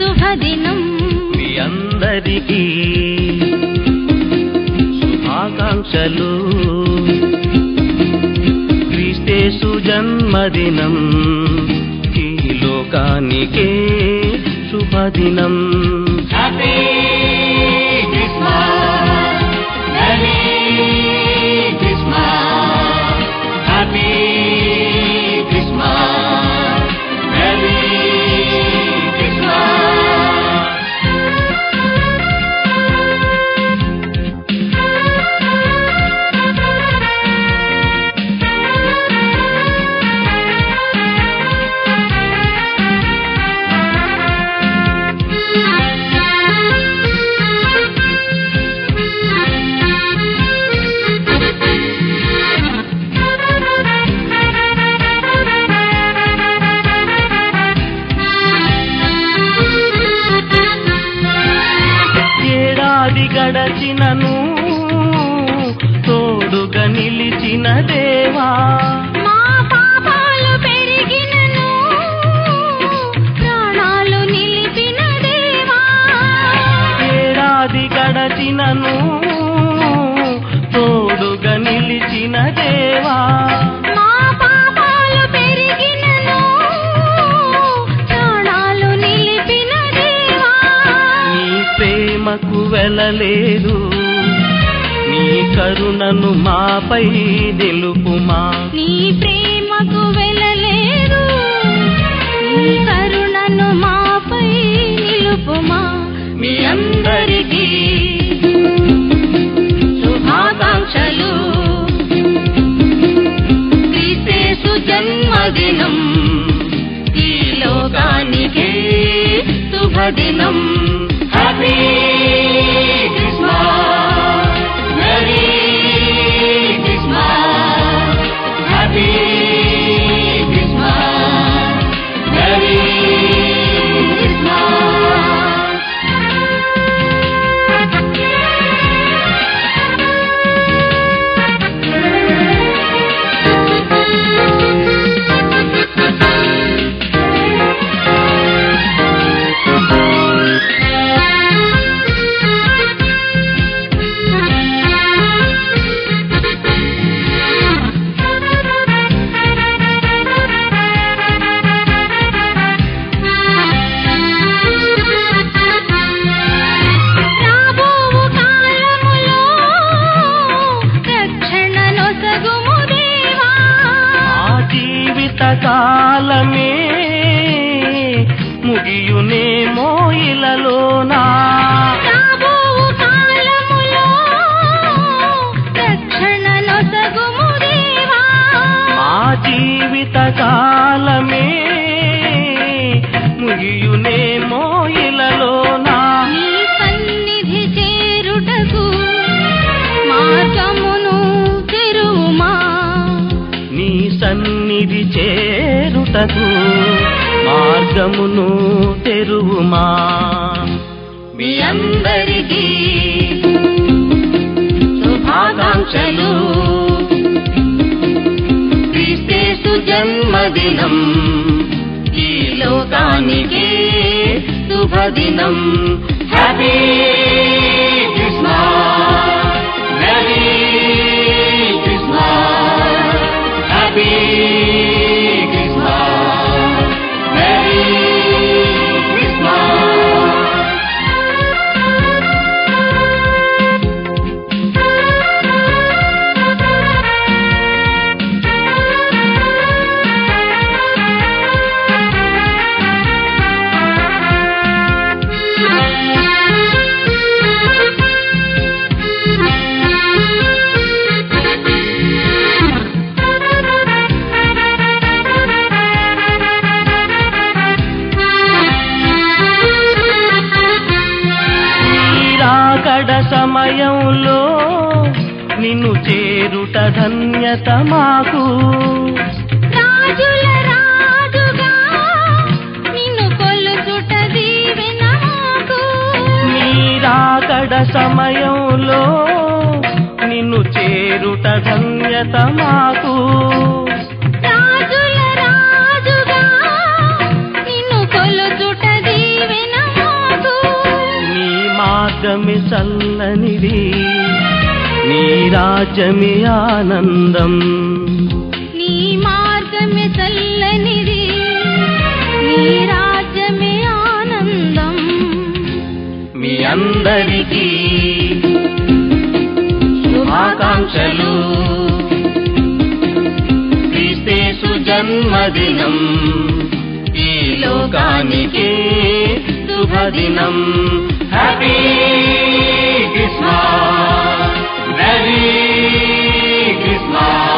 శుభదినం. శుభాకాంక్షలు. క్రీస్తేసు జన్మదినం. ఈ లోకానికే శుభదినం. క్రిస్మస్. గడచినను తోడుగా నిలిచిన దేవా. గడచినను వెళ్ళలేదు నీ కరుణను మాపై నిలుపుమా. నీ ప్రేమకు వెళ్ళలేదు. నీ కరుణను మాపై నిలుపుమా. మీ అందరికీ శుభాకాంక్షలు. క్రీస్తేసు జన్మదినం. ఈ లోకానికే శుభదినం. హ్యాపీ కాలమే ముగియునేమో ఇలలోనా జీవిత కాలమే ముగియునేమో మార్గమును తెరువుమా? మీ అందరికీ శుభాకాంక్షలు. క్రీస్తేసు జన్మదినం. ఈ లోకానికి శుభదినం. హ్యాపీ సమయంలో నిన్ను చేరుట ధన్యత మాకు. నీరాకడ సమయంలో నిన్ను చేరుట ధన్యత మాకు. మార్గ చల్లనిది నీ రాజ్యమే ఆనందం. నీ మార్గమే చల్లనిది నీ రాజ్యమే ఆనందం. మీ అందరికీ శుభాకాంక్షలు. క్రీస్తేసు జన్మదినం. ఈ లోకానికి శుభదినం. Happy Christmas, Merry Christmas.